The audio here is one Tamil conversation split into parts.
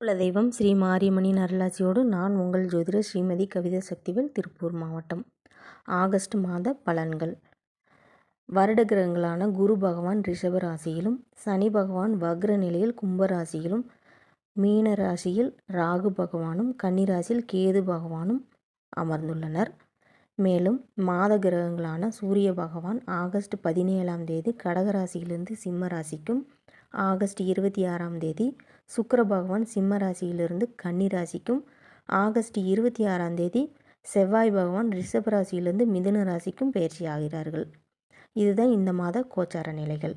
குலதெய்வம் ஸ்ரீ மாரியம்மனின் அருளாசியோடு நான் உங்கள் ஜோதிட ஸ்ரீமதி கவிதா சக்திவேல் திருப்பூர் மாவட்டம். ஆகஸ்ட் மாத பலன்கள். வருட கிரகங்களான குரு பகவான் ரிஷப ராசியிலும் சனி பகவான் வக்ர நிலையில் கும்பராசியிலும் மீன ராசியில் ராகு பகவானும் கன்னிராசியில் கேது பகவானும் அமர்ந்துள்ளனர். மேலும் மாத கிரகங்களான சூரிய பகவான் ஆகஸ்ட் பதினேழாம் தேதி கடகராசியிலிருந்து சிம்ம ராசிக்கும் ஆகஸ்ட் இருபத்தி ஆறாம் தேதி சுக்கர பகவான் சிம்ம ராசியிலிருந்து கன்னி ராசிக்கும் ஆகஸ்ட் இருபத்தி ஆறாம் தேதி செவ்வாய் பகவான் ரிஷப ராசியிலிருந்து மிதுன ராசிக்கும் பயிற்சி ஆகிறார்கள். இதுதான் இந்த மாத கோச்சார நிலைகள்.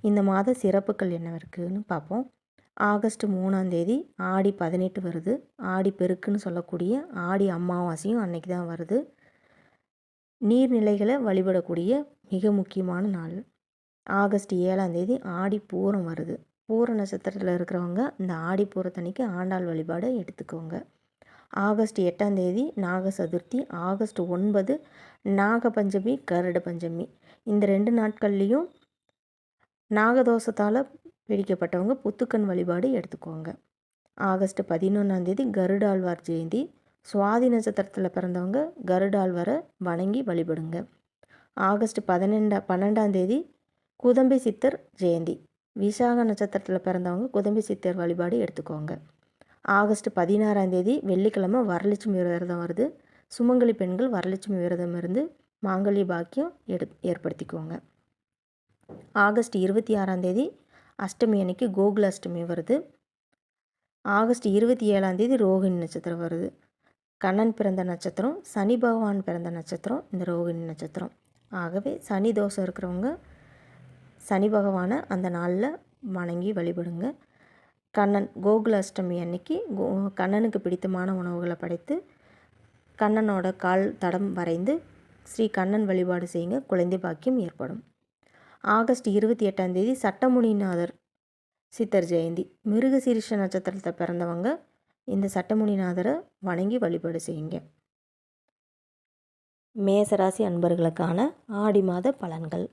இந்த மாத சிறப்புகள் என்ன இருக்குதுன்னு பார்ப்போம். ஆகஸ்ட் மூணாம் தேதி ஆடி பதினெட்டு வருது. ஆடி பெருக்குன்னு சொல்லக்கூடிய ஆடி அமாவாசையும் அன்னைக்கு தான் வருது. நீர்நிலைகளை வழிபடக்கூடிய மிக முக்கியமான நாள். ஆகஸ்ட் ஏழாம் தேதி ஆடி பூரம் வருது. பூர நட்சத்திரத்தில் இருக்கிறவங்க இந்த ஆடி பூரத்தன்னைக்கு ஆண்டாள் வழிபாடு எடுத்துக்கோங்க. ஆகஸ்ட் எட்டாம் தேதி நாக சதுர்த்தி ஆகஸ்ட் ஒன்பது நாக பஞ்சமி கருட பஞ்சமி. இந்த ரெண்டு நாட்கள்லேயும் நாகதோஷத்தால் பிடிக்கப்பட்டவங்க புத்துக்கண் வழிபாடு எடுத்துக்கோங்க. ஆகஸ்ட் பதினொன்றாந்தேதி கருடாழ்வார் ஜெயந்தி. சுவாதி நட்சத்திரத்தில் பிறந்தவங்க கருடாழ்வாரை வணங்கி வழிபடுங்க. ஆகஸ்ட் பதினெண்டா பன்னெண்டாம் தேதி குதம்பி சித்தர் ஜெயந்தி. விசாக நட்சத்திரத்தில் பிறந்தவங்க குதம்பி சித்தர் வழிபாடு எடுத்துக்கோங்க. ஆகஸ்ட் பதினாறாம் தேதி வெள்ளிக்கிழமை வரலட்சுமி விரதம் வருது. சுமங்கலி பெண்கள் வரலட்சுமி விரதம் இருந்து மாங்கல்ய பாக்கியம் எடு ஏற்படுத்திக்கோங்க. ஆகஸ்ட் இருபத்தி ஆறாம் தேதி அஷ்டமி அன்னைக்கு கோகுல அஷ்டமி வருது. ஆகஸ்ட் இருபத்தி ஏழாம் தேதி ரோகிணி நட்சத்திரம் வருது. கண்ணன் பிறந்த நட்சத்திரம் சனி பகவான் பிறந்த நட்சத்திரம் இந்த ரோகிணி நட்சத்திரம். ஆகவே சனி தோஷம் இருக்கிறவங்க சனி பகவானை அந்த நாளில் வணங்கி வழிபடுங்க. கண்ணன் கோகுல அஷ்டமி அன்னைக்கு கோ கண்ணனுக்கு பிடித்தமான உணவுகளை படைத்து கண்ணனோட கால் தடம் வரைந்து ஸ்ரீ கண்ணன் வழிபாடு செய்யுங்க. குழந்தை பாக்கியம் ஏற்படும். ஆகஸ்ட் இருபத்தி எட்டாம் தேதி சட்டமுனிநாதர் சித்தர் ஜெயந்தி. மிருகசீரிஷ நட்சத்திரத்தில் பிறந்தவங்க இந்த சட்டமுனிநாதரை வணங்கி வழிபாடு செய்யுங்க. மேசராசி அன்பர்களுக்கான ஆடி மாத பலன்கள்.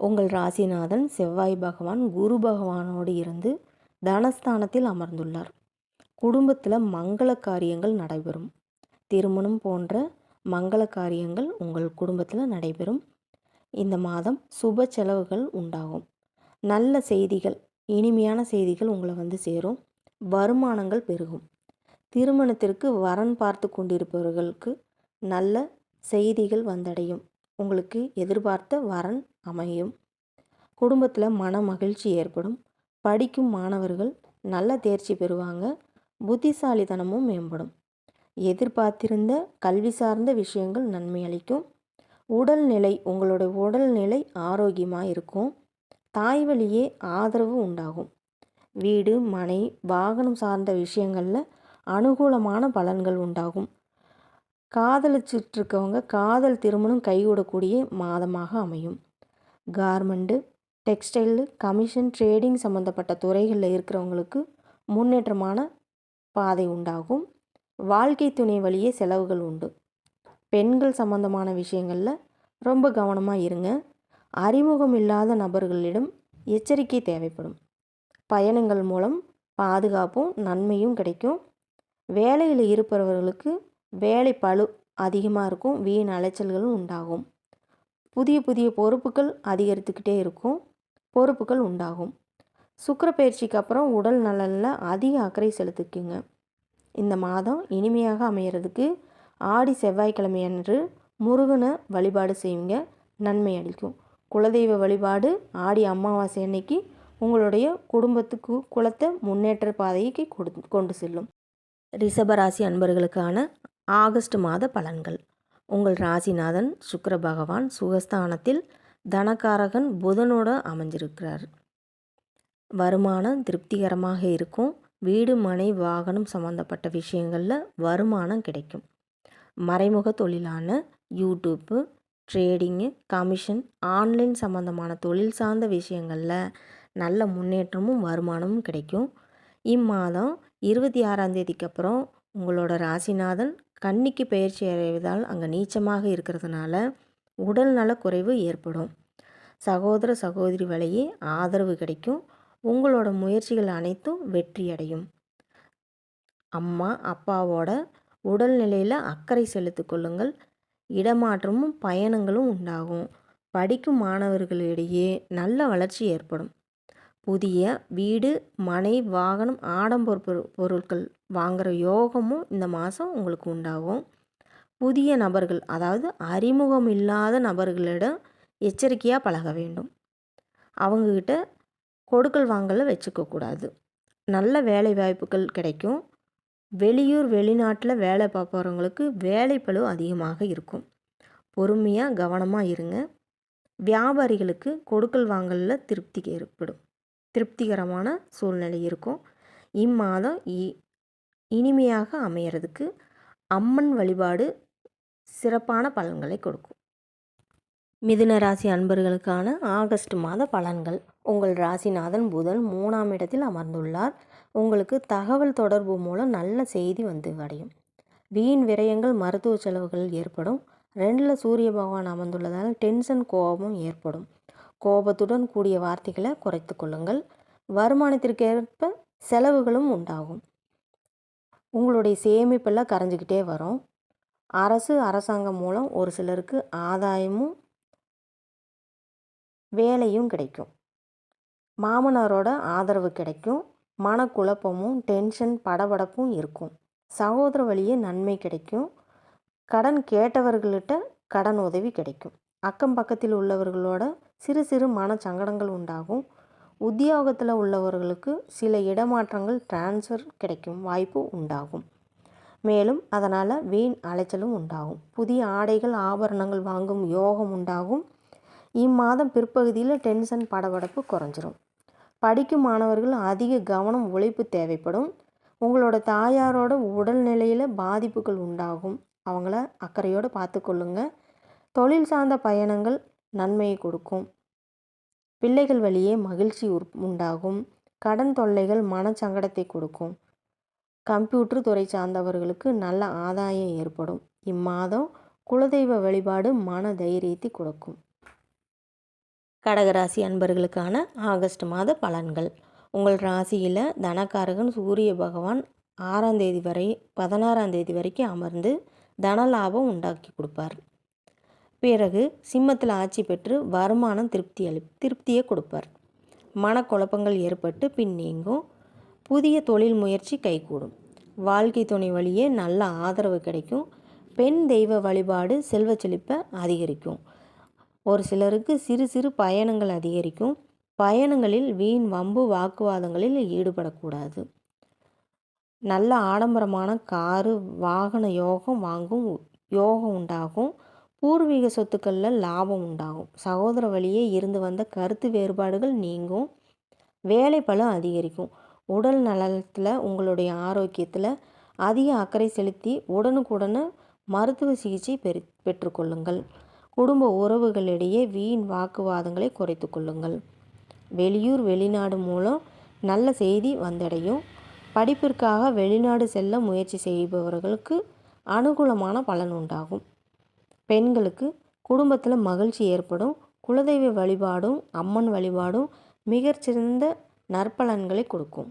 உங்கள் ராசிநாதன் செவ்வாய் பகவான் குரு பகவானோடு இருந்து தனஸ்தானத்தில் அமர்ந்துள்ளார். குடும்பத்தில் மங்கள காரியங்கள் நடைபெறும். திருமணம் போன்ற மங்கள காரியங்கள் உங்கள் குடும்பத்தில் நடைபெறும். இந்த மாதம் சுப செலவுகள் உண்டாகும். நல்ல செய்திகள் இனிமையான செய்திகள் உங்களை வந்து சேரும். வருமானங்கள் பெருகும். திருமணத்திற்கு வரன் பார்த்து கொண்டிருப்பவர்களுக்கு நல்ல செய்திகள் வந்தடையும். உங்களுக்கு எதிர்பார்த்த வரன் அமையும். குடும்பத்தில் மன மகிழ்ச்சி ஏற்படும். படிக்கும் மாணவர்கள் நல்ல தேர்ச்சி பெறுவாங்க. புத்திசாலித்தனமும் மேம்படும். எதிர்பார்த்திருந்த கல்வி சார்ந்த விஷயங்கள் நன்மை அளிக்கும். உடல்நிலை உங்களுடைய உடல்நிலை ஆரோக்கியமாக இருக்கும். தாய் வழியே ஆதரவு உண்டாகும். வீடு மனை வாகனம் சார்ந்த விஷயங்களில் அனுகூலமான பலன்கள் உண்டாகும். காதலிச்சிட்ருக்கவங்க காதல் திருமணம் கைகூடக்கூடிய மாதமாக அமையும். கார்மெண்ட்டு டெக்ஸ்டைலு கமிஷன் ட்ரேடிங் சம்மந்தப்பட்ட துறைகளில் இருக்கிறவங்களுக்கு முன்னேற்றமான பாதை உண்டாகும். வாழ்க்கை துணை வழியே செலவுகள் உண்டு. பெண்கள் சம்மந்தமான விஷயங்களில் ரொம்ப கவனமாக இருங்க. அறிமுகம் இல்லாத நபர்களிடம் எச்சரிக்கை தேவைப்படும். பயணங்கள் மூலம் பாதுகாப்பும் நன்மையும் கிடைக்கும். வேலையில் இருப்பவர்களுக்கு வேலை பளு அதிகமாக இருக்கும். வீண் அலைச்சல்களும் உண்டாகும். புதிய புதிய பொறுப்புகள் அதிகரித்துக்கிட்டே இருக்கும். பொறுப்புகள் உண்டாகும். சுக்கர பயிற்சிக்கு அப்புறம் உடல் நலனில் அதிக அக்கறை செலுத்திக்குங்க. இந்த மாதம் இனிமையாக அமையிறதுக்கு ஆடி செவ்வாய்க்கிழமை அன்று முருகனை வழிபாடு செய்வீங்க நன்மை அளிக்கும். குலதெய்வ வழிபாடு ஆடி அமாவாசை அன்னைக்கு உங்களுடைய குடும்பத்துக்கு குலத்தை முன்னேற்ற பாதைக்கு கொடு கொண்டு செல்லும். ரிஷபராசி அன்பர்களுக்கான ஆகஸ்ட் மாத பலன்கள். உங்கள் ராசிநாதன் சுக்கர பகவான் சுகஸ்தானத்தில் தனகாரகன் புதனோடு அமைஞ்சிருக்கிறார். வருமானம் திருப்திகரமாக இருக்கும். வீடு மனை வாகனம் சம்மந்தப்பட்ட விஷயங்களில் வருமானம் கிடைக்கும். மறைமுக தொழிலான யூடியூப்பு ட்ரேடிங்கு கமிஷன் ஆன்லைன் சம்மந்தமான தொழில் சார்ந்த விஷயங்களில் நல்ல முன்னேற்றமும் வருமானமும் கிடைக்கும். இம்மாதம் இருபத்தி ஆறாம் தேதிக்கு அப்புறம் உங்களோட ராசிநாதன் கன்னிக்கு பயிற்சி அடைவதால் அங்கே நீச்சமாக இருக்கிறதுனால உடல் குறைவு ஏற்படும். சகோதர சகோதரி வழியே ஆதரவு கிடைக்கும். உங்களோட முயற்சிகள் அனைத்தும் வெற்றி அடையும் அம்மா அப்பாவோட உடல்நிலையில் அக்கறை செலுத்திக் கொள்ளுங்கள். இடமாற்றமும் பயணங்களும் உண்டாகும். படிக்கும் மாணவர்களிடையே நல்ல வளர்ச்சி ஏற்படும். புதிய வீடு மனை வாகனம் ஆடம்பர பொரு பொருட்கள் வாங்குகிற யோகமும் இந்த மாதம் உங்களுக்கு உண்டாகும். புதிய நபர்கள் அதாவது அறிமுகம் இல்லாத நபர்களிடம் எச்சரிக்கையாக பழக வேண்டும். அவங்கக்கிட்ட கொடுக்கல் வாங்கலில் வச்சுக்கக்கூடாது நல்ல வேலை வாய்ப்புகள் கிடைக்கும். வெளியூர் வெளிநாட்டில் வேலை பார்ப்பவங்களுக்கு வேலைப்பளு அதிகமாக இருக்கும். பொறுமையாக கவனமாக இருங்க. வியாபாரிகளுக்கு கொடுக்கல் வாங்கலில் திருப்தி ஏற்படும். திருப்திகரமான சூழ்நிலை இருக்கும். இம்மாதம் இ இனிமையாக அமையறதுக்கு அம்மன் வழிபாடு சிறப்பான பலன்களை கொடுக்கும். மிதுன ராசி அன்பர்களுக்கான ஆகஸ்ட் மாத பலன்கள். உங்கள் ராசிநாதன் புதன் மூணாம் இடத்தில் அமர்ந்துள்ளார். உங்களுக்கு தகவல் தொடர்பு மூலம் நல்ல செய்தி வந்து அடையும் வீண் விரயங்கள் மருத்துவ செலவுகள் ஏற்படும். ரெண்டில் சூரிய பகவான் அமர்ந்துள்ளதால் டென்ஷன் கோபமும் ஏற்படும். கோபத்துடன் கூடிய வார்த்தைகளை குறைத்து கொள்ளுங்கள். வருமானத்திற்கேற்ப செலவுகளும் உண்டாகும். உங்களுடைய சேமிப்பெல்லாம் கரைஞ்சிக்கிட்டே வரும். அரசு அரசாங்கம் மூலம் ஒரு சிலருக்கு ஆதாயமும் வேலையும் கிடைக்கும். மாமனாரோட ஆதரவு கிடைக்கும். மனக்குழப்பமும் டென்ஷன் படபடப்பும் இருக்கும். சகோதர வழியே நன்மை கிடைக்கும். கடன் கேட்டவர்கள்கிட்ட கடன் உதவி கிடைக்கும். அக்கம் பக்கத்தில் உள்ளவர்களோட சிறு சிறு மன சங்கடங்கள் உண்டாகும். உத்தியோகத்தில் உள்ளவர்களுக்கு சில இடமாற்றங்கள் டிரான்ஸ்ஃபர் கிடைக்கும் வாய்ப்பு உண்டாகும். மேலும் அதனால் வீண் அலைச்சலும் உண்டாகும். புதிய ஆடைகள் ஆபரணங்கள் வாங்கும் யோகம் உண்டாகும். இம்மாதம் பிற்பகுதியில் டென்ஷன் படபடப்பு குறைஞ்சிரும். படிக்கும் மாணவர்கள் அதிக கவனம் உழைப்பு தேவைப்படும். உங்களோட தாயாரோட உடல்நிலையில் பாதிப்புகள் உண்டாகும். அவங்கள அக்கறையோடு பார்த்துக்கொள்ளுங்க. தொழில் சார்ந்த பயணங்கள் நன்மையை கொடுக்கும். பிள்ளைகள் வழியே மகிழ்ச்சி உண்டாகும். கடன் தொல்லைகள் மனச்சங்கடத்தை கொடுக்கும். கம்ப்யூட்டர் துறை சார்ந்தவர்களுக்கு நல்ல ஆதாயம் ஏற்படும். இம்மாதம் குலதெய்வ வழிபாடு மன தைரியத்தை கொடுக்கும். கடகராசி அன்பர்களுக்கான ஆகஸ்ட் மாத பலன்கள். உங்கள் ராசியில் தனக்காரகன் சூரிய பகவான் ஆறாம் தேதி வரை பதினாறாம் தேதி வரைக்கும் அமர்ந்து தனலாபம் உண்டாக்கி கொடுப்பார். பிறகு சிம்மத்தில் ஆட்சி பெற்று வருமானம் திருப்தி அளி திருப்தியை கொடுப்பார். மனக்குழப்பங்கள் ஏற்பட்டு பின் நீங்கும். புதிய தொழில் முயற்சி கைகூடும். வாழ்க்கை துணை வழியே நல்ல ஆதரவு கிடைக்கும். பெண் தெய்வ வழிபாடு செல்வ செழிப்பை அதிகரிக்கும். ஒரு சிலருக்கு சிறு சிறு பயணங்கள் அதிகரிக்கும். பயணங்களில் வீண் வம்பு வாக்குவாதங்களில் ஈடுபடக்கூடாது. நல்ல ஆடம்பரமான காரு வாகன யோகம் வாங்கும் யோகம் உண்டாகும். பூர்வீக சொத்துக்களில் லாபம் உண்டாகும். சகோதர வழியே இருந்து வந்த கருத்து வேறுபாடுகள் நீங்கும். வேலை பலம் அதிகரிக்கும். உடல் நலத்தில் உங்களுடைய ஆரோக்கியத்தில் அதிக அக்கறை செலுத்தி உடனுக்குடனே மருத்துவ சிகிச்சை பெரு பெற்றுக்கொள்ளுங்கள். குடும்ப உறவுகளிடையே வீண் வாக்குவாதங்களை குறைத்து கொள்ளுங்கள். வெளியூர் வெளிநாடு மூலம் நல்ல செய்தி வந்தடையும். படிப்பிற்காக வெளிநாடு செல்ல முயற்சி செய்பவர்களுக்கு அனுகூலமான பலன் உண்டாகும். பெண்களுக்கு குடும்பத்தில் மகிழ்ச்சி ஏற்படும். குலதெய்வ வழிபாடும் அம்மன் வழிபாடும் மிகச்சிறந்த நற்பலன்களை கொடுக்கும்.